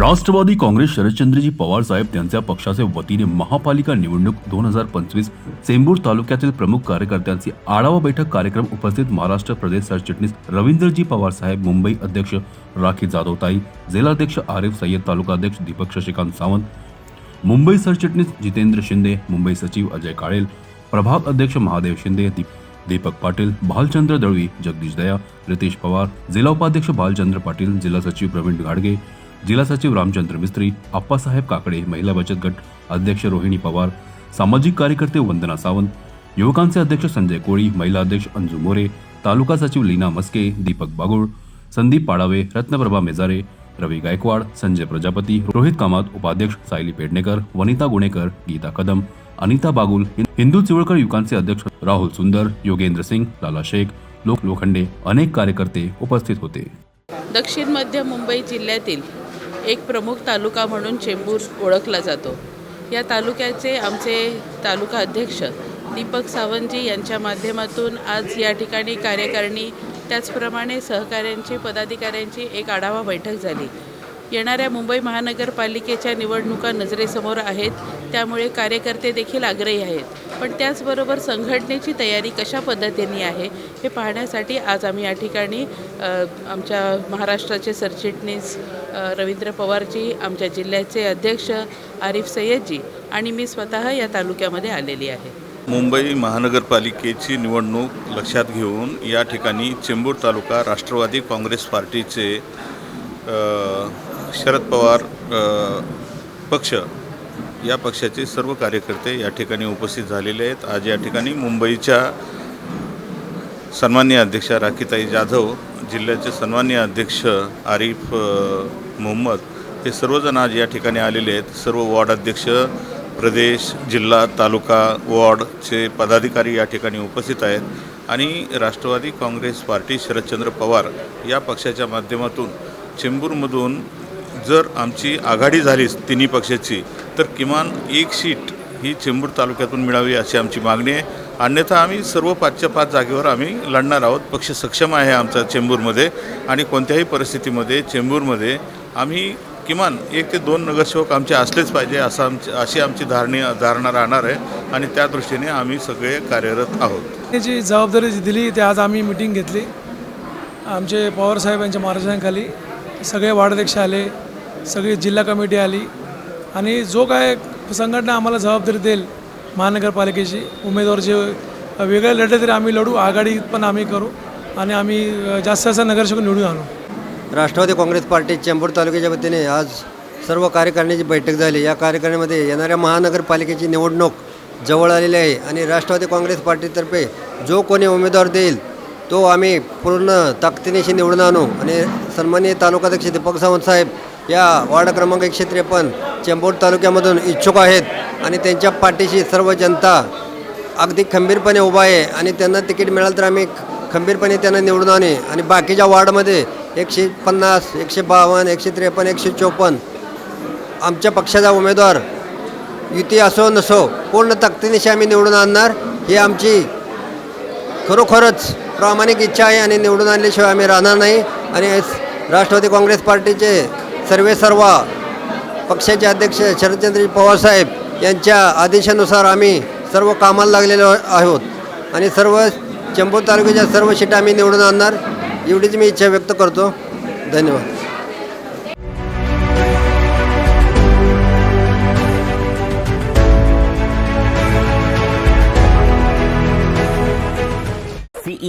राष्ट्रवादी काँग्रेस शरदचंद्रजी पवार साहेब त्यांच्या पक्षाचे वतीने महापालिका निवडणूक दोन हजार पंचवीस चेंबूर तालुक्यातील प्रमुख कार्यकर्त्यांची आढावा बैठक कार्यक्रम उपस्थित महाराष्ट्र प्रदेश सरचिटणीस रवींद्रजी पवार साहेब मुंबई अध्यक्ष राखी जाधवताई जिल्हाध्यक्ष आरिफ सय्यद तालुकाध्यक्ष दीपक शशिकांत सावंत मुंबई सरचिटणीस जितेंद्र शिंदे मुंबई सचिव अजय काळेल प्रभाग अध्यक्ष महादेव शिंदे दीपक पाटील भालचंद्र दळवी जगदीश दया रितेश पवार जिल्हा उपाध्यक्ष भालचंद्र पाटील जिल्हा सचिव प्रवीण घाडगे जिल्हा सचिव रामचंद्र मिस्त्री आप्पासाहेब काकडे महिला बचत गट अध्यक्ष रोहिणी पवार सामाजिक कार्यकर्ते वंदना सावंत युवकांचे अध्यक्ष संजय कोळी महिला अध्यक्ष अंजू मोरे तालुका सचिव लीना मस्के दीपक बागुळ संदीप पाडावे रत्नप्रभा मेजारे रवी गायकवाड संजय प्रजापती रोहित कामत उपाध्यक्ष सायली पेडणेकर वनिता गुणेकर गीता कदम अनिता बागुल हिंदू चिवळकर युवकांचे अध्यक्ष राहुल सुंदर योगेंद्र सिंग लाला शेख लोक लोखंडे अनेक कार्यकर्ते उपस्थित होते. दक्षिण मध्य मुंबई जिल्ह्यातील एक प्रमुख तालुका म्हणून चेंबूर ओळखला जातो. या तालुक्याचे आमचे तालुका अध्यक्ष दीपक सावंतजी यांच्या माध्यमातून आज या ठिकाणी कार्यकारिणी त्याचप्रमाणे सहकाऱ्यांची पदाधिकाऱ्यांची एक आढावा बैठक झाली. येणाऱ्या मुंबई महानगरपालिकेच्या निवडणुका नजरेसमोर आहेत. त्यामुळे कार्यकर्ते देखील आग्रही आहेत. पण त्याचबरोबर संघटनेची तयारी कशा पद्धतीने आहे हे पाहण्यासाठी आज आम्ही या ठिकाणी आमच्या महाराष्ट्राचे सरचिटणीस रवींद्र पवारजी आमच्या जिल्ह्याचे अध्यक्ष आरिफ सय्यदजी आणि मी स्वतः या तालुक्यामध्ये आलेली आहे. मुंबई महानगरपालिकेची निवडणूक लक्षात घेऊन या ठिकाणी चेंबूर तालुका राष्ट्रवादी काँग्रेस पार्टीचे शरद पवार पक्ष या पक्षाचे सर्व कार्यकर्ते या ठिकाणी उपस्थित झालेले आहेत. आज या ठिकाणी मुंबईच्या सन्मान्य अध्यक्षा राखीताई जाधव जिल्ह्याचे सन्मान्य अध्यक्ष आरिफ मोहम्मद हे सर्वजण आज या ठिकाणी आलेले आहेत. सर्व वॉर्ड अध्यक्ष प्रदेश जिल्हा तालुका वॉर्डचे पदाधिकारी या ठिकाणी उपस्थित आहेत. आणि राष्ट्रवादी काँग्रेस पार्टी शरदचंद्र पवार या पक्षाच्या माध्यमातून चेंबूरमधून जर आमची आघाडी झालीच तिन्ही पक्षाची तर किमान एक सीट ही चेंबूर तालुक्यातून मिळावी अशी आमची मागणी आहे. अन्यथा आम्ही सर्व पाचच्या पाच जागेवर आम्ही लढणार आहोत. पक्ष सक्षम आहे आमचा चेंबूरमध्ये आणि कोणत्याही परिस्थितीमध्ये चेंबूरमध्ये आम्ही किमान एक ते दोन नगरसेवक आमचे असलेच पाहिजे असं आमची अशी आमची धारणी धारणा राहणार आहे आणि त्या दृष्टीने आम्ही सगळे कार्यरत आहोत. जी जबाबदारी दिली ते आज आम्ही मिटिंग घेतली. आमचे पवारसाहेब यांच्या मार्गदर्शनाखाली सगळे वार्डाध्यक्ष आले सगळी जिल्हा कमिटी आली आणि जो काय संघटना आम्हाला जबाबदारी देईल महानगरपालिकेची उमेदवार जे वेगळे लढले तरी आम्ही लढू आघाडी पण आम्ही करू आणि आम्ही जास्त जास्त नगरसेवक निवडून आणू. राष्ट्रवादी काँग्रेस पार्टी चेंबूर तालुक्याच्या वतीने आज सर्व कार्यकारिणीची बैठक झाली. या कार्यकारिणीमध्ये येणाऱ्या महानगरपालिकेची निवडणूक जवळ आलेली आहे आणि राष्ट्रवादी काँग्रेस पार्टीतर्फे जो कोणी उमेदवार देईल तो आम्ही पूर्ण ताकदीनेशी निवडून आणू. आणि सन्मान्य तालुकाध्यक्ष दीपक सावंत साहेब या वार्ड क्रमांक एकशे त्रेपन्न चेंबूर तालुक्यामधून इच्छुक आहेत. आणि त्यांच्या पाठीशी सर्व जनता अगदी खंबीरपणे उभा आहे. आणि त्यांना तिकीट मिळालं तर आम्ही खंबीरपणे त्यांना निवडून आणू. आणि बाकीच्या वार्डमध्ये एकशे पन्नास एकशे बावन्न एकशे त्रेपन्न एकशे चोपन्न आमच्या पक्षाचा उमेदवार युती असो नसो पूर्ण ताकदीनेशी आम्ही निवडून आणणार. ही आमची खरोखरच प्रामाणिक इच्छा आहे आणि निवडून आणल्याशिवाय आम्ही राहणार नाही. आणि राष्ट्रवादी काँग्रेस पार्टीचे सर्वेसर्वा पक्षाचे अध्यक्ष शरदचंद्रजी पवारसाहेब यांच्या आदेशानुसार आम्ही सर्व कामाला लागलेलो आहोत. आणि सर्व चंबूर तालुक्याच्या सर्व शिटा आम्ही निवडून आणणार. एवढीच मी इच्छा व्यक्त करतो. धन्यवाद.